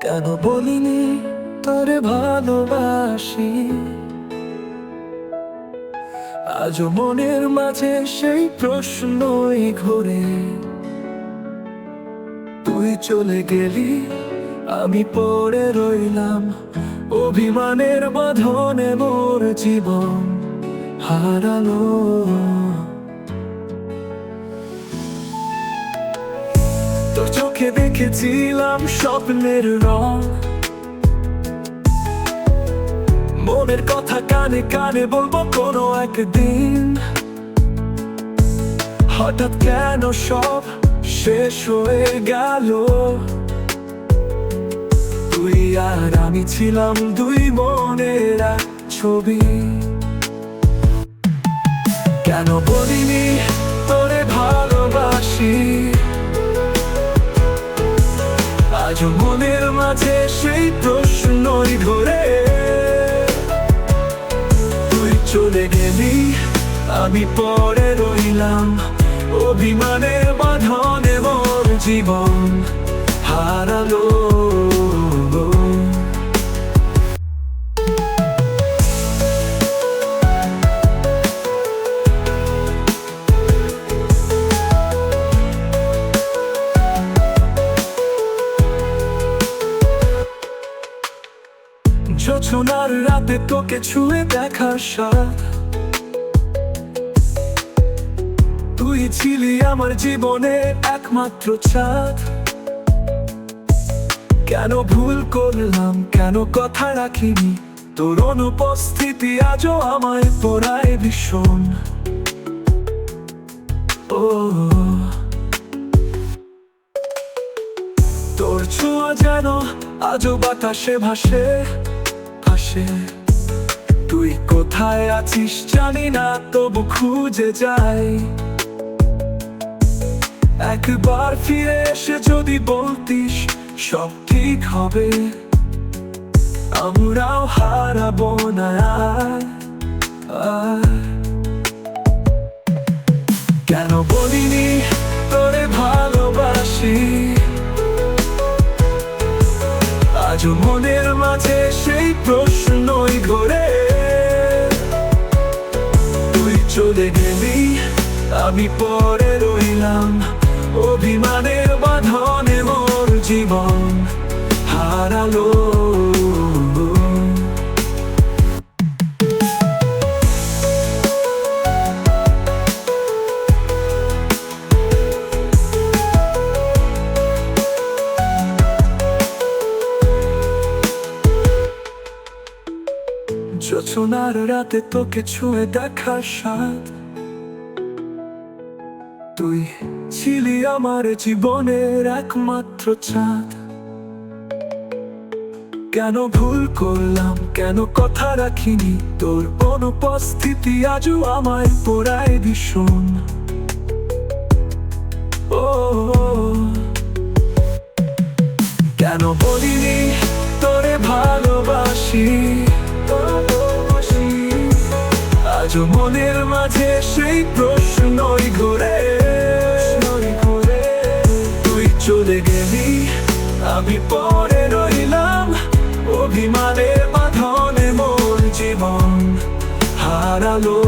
কেন বলিনি তোরে ভালোবাসি। আজও মনের মাঝে সেই প্রশ্নই ঘুরে। তুই চলে গেলি, আমি পড়ে রইলাম। অভিমানের বাঁধনে মোর জীবন হারালো। তোর চোখে দেখেছিলাম স্বপ্নের রং। মনের কথা কানে কানে বলব কোনো একদিন। হঠাৎ কেন সব শেষ হয়ে গেল? তুই আর আমি ছিলাম দুই মনের ছবি। কেন বলিনি তোরে ভালোবাসি? আজ মনের মাঝে সেই প্রশ্নই ধরে। তুই চলে গেলি, আমি পরে রইলাম। অভিমানের বাঁধনে মোর জীবন হারালো। যোচনার রাতে তোকে ছুঁয়ে দেখার সাথ তুই ছিলি আমার জীবনে একমাত্র চাঁদ কেন ভুল করলাম, কেন কথা রাখিনি? তোর অনুপস্থিতি আজও আমায় পড়ায় ভীষণ। ও। তোর ছোঁয়া যেন আজও বাতাসে ভাসে। ভাসে তুই কোথায় আছিস জানি না, তবু খুঁজে যাই। একবার ফিরে এসে যদি বলতিস সব ঠিক হবে, আমরাও হারাবো না কেন বলিনি সেই প্রশ্নই ঘরে তুই চলে গেলি আমি পরে রইলাম। অভিমানের বাঁধনে মোর জীবন হারালো যোচনার রাতে তোকে ছুঁয়ে দেখার স্বাদ। তুই ছিলি আমার জীবনের একমাত্র চাঁদ। কেন ভুল করলাম, কেন কথা রাখিনি? তোর অনুপস্থিতি আজও আমায় পড়ায় ভীষণ। ও, কেন বলিনি মনের মাঝে সেই প্রশ্নই ঘুরে। ঘুরে। তুই চলে গেলি, আমি পরে রইলাম। অভিমানের বাঁধনে মোর জীবন হারালো।